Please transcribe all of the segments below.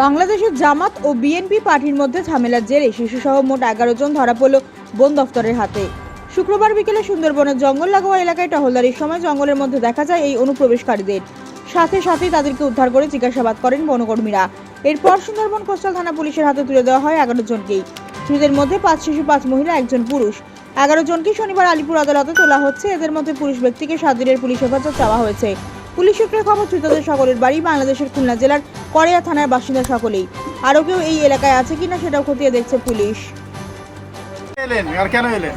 বাংলাদেশের জামাত ও বিএনপি পার্টির মধ্যে ঝামেলার জেরে শিশুসহ মোট এগারো জন ধরা পড়ল বন দফতরের হাতে। শুক্রবার বিকেলে সুন্দরবনের জঙ্গল লাগোয়া এলাকায় টহলদারির সময় জঙ্গলের মধ্যে দেখা যায় এই অনুপ্রবেশকারীদের। সাথে সাথেই তাদেরকে উদ্ধার করে জিজ্ঞাসাবাদ করেন বনকর্মীরা। এরপর সুন্দরবন কোস্টাল থানা পুলিশের হাতে তুলে দেওয়া হয় এগারো জনকেই। ধৃতদের মধ্যে পাঁচ শিশু, পাঁচ মহিলা, একজন পুরুষ। এগারো জনকে শনিবার আলিপুর আদালতে তোলা হচ্ছে। এদের মধ্যে পুরুষ ব্যক্তিকে সাত দিনের পুলিশ হেফাজত চাওয়া হয়েছে। পুলিশ সূত্রের খবর ধৃতদের সকলের বাড়ি বাংলাদেশের খুলনা জেলার করেয়া থানার বাসিন্দা সকলেই। আরও কেউ এই এলাকায় আছে কিনা সেটাও খতিয়ে দেখছে পুলিশ। এলেন আর কেন এলেন?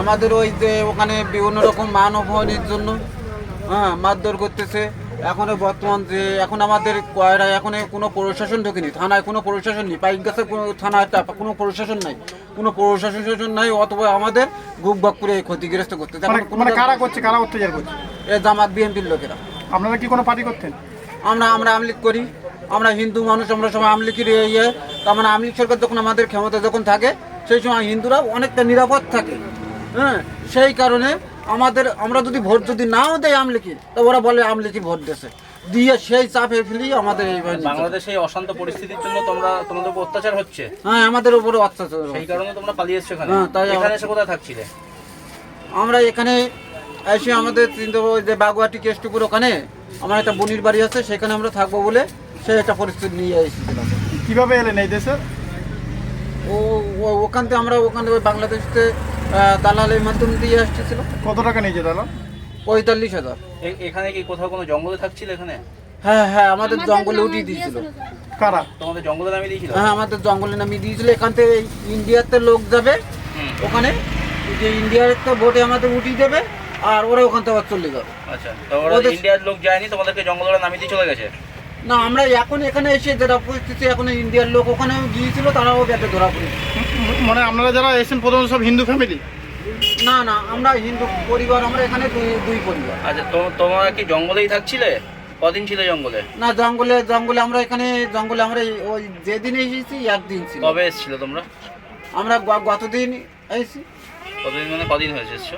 আমাদের ওই যে ওখানে বিভিন্ন রকম মান অপমানের জন্য হ্যাঁ মারধর করতেছে। এখন বর্তমান যে এখন আমাদের কয়রা এখন কোনো প্রশাসন ঢোকেনি থানায় কোনো প্রশাসন নেই। পাইক গাছে কোনো থানায় কোনো প্রশাসন নাই। কোনো প্রশাসন শাসন নাই অথবা আমাদের গুপ বাক করে ক্ষতিগ্রস্ত করতেছে। মানে মানে কারা করছে? কারা অত্যাচার করছে? এ জামাত বিএনপির লোকেরা। আপনারা কি কোনো পার্টি করতেন? আমরা আমরা আমলিক করি। আমরা হিন্দু মানুষ আমরা সবাই আমলিকের ইয়ে। তার মানে আমলিক সরকার যখন আমাদের ক্ষমতা যখন থাকে সেই সময় হিন্দুরা অনেকটা নিরাপদ থাকে। হ্যাঁ সেই কারণে আমাদের আমরা যদি ভোট যদি নাও দেয় আমলিকি তো ওরা বলে আমলিকি ভোট দেছে দিয়ে সেই চাপে ফেলি আমাদের এই বাংলাদেশে এই অশান্ত পরিস্থিতির জন্য তোমরা তোমাদের উপর অত্যাচার হচ্ছে? হ্যাঁ আমাদের উপরে অত্যাচার সেই কারণে তোমরা পালিয়ে এসছো এখানে? হ্যাঁ, তাই এখানে এসে কোথায় থাকছিলে? আমরা এখানে এসে আমাদের যে বাগুয়াটি কেষ্টপুর ওখানে আমার একটা বনির বাড়ি আছে সেখানে আমরা থাকব বলে সে একটা পরিস্থিতি নিয়ে এসেছিলাম কীভাবে এলেন এই দেশে? ও ও- ওখান থেকে আমরা ওখান থেকে বাংলাদেশতে দালালের মাধ্যমে দিয়ে আসতেছিল। কত টাকা নিয়েছে দাদা পঁয়তাল্লিশ হাজার। এ- এখানে কি কোথাও কোনো জঙ্গলে থাকছিলে এখানে? হ্যাঁ হ্যাঁ আমাদের জঙ্গলে উঠিয়ে দিয়েছিল। কারা? তোমাদের জঙ্গলে নামিয়ে দিয়েছিল? হ্যাঁ আমাদের জঙ্গলে নামিয়ে দিয়েছিল। এখান থেকে ইন্ডিয়াতে লোক যাবে ওখানে যে ইন্ডিয়ার একটা বোটে আমাদের উঠিয়ে দেবে আর ওরা ওখান থেকে আবার চলে যাবে। আচ্ছা তো ওরা ওদের- ইন্ডিয়ার লোক যায়নি তোমাদেরকে জঙ্গলে নামিয়ে দিয়ে চলে গেছে? না আমরা এখন এখানে এসে যেটা পরিস্থিতি এখন ইন্ডিয়ার লোক ওখানেও গিয়েছিল তারাও ব্যাটে ধরা পড়েছে মানে আপনারা যারা এসেছেন প্রথমত সব হিন্দু ফ্যামিলি না না আমরা হিন্দু পরিবার আমরা এখানে দুই দুই পরিবার। আচ্ছা তো তোমরা কি জঙ্গলেই থাকছিলে? কদিন ছিলে জঙ্গলে? না জঙ্গলে জঙ্গলে আমরা এখানে জঙ্গলে আমরা এই- ওই যেদিন এসেছি একদিন ছিল। কবে এসেছিলে তোমরা? আমরা গ- গতদিন এসেছি। কতদিন মানে কদিন হয়েছে এসছো?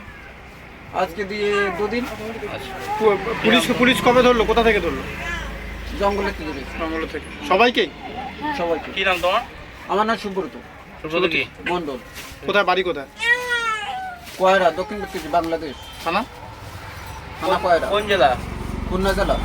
আজকে দিয়ে দুদিন। পুলিশ পুলিশ কবে ধরলো? কোথা থেকে ধরলো? জঙ্গলের থেকে জঙ্গল থেকে। সবাইকে? সবাইকে। কি নাম তোমার? আমার নাম সুব্রত। সুব্রত কি? মন্ডল কোথায় বাড়ি কোথায়? কয়রা দক্ষিণ দক্ষিণ বাংলাদেশ। থানা? থানা কয়রা। কোন জেলা? খুলনা জেলা।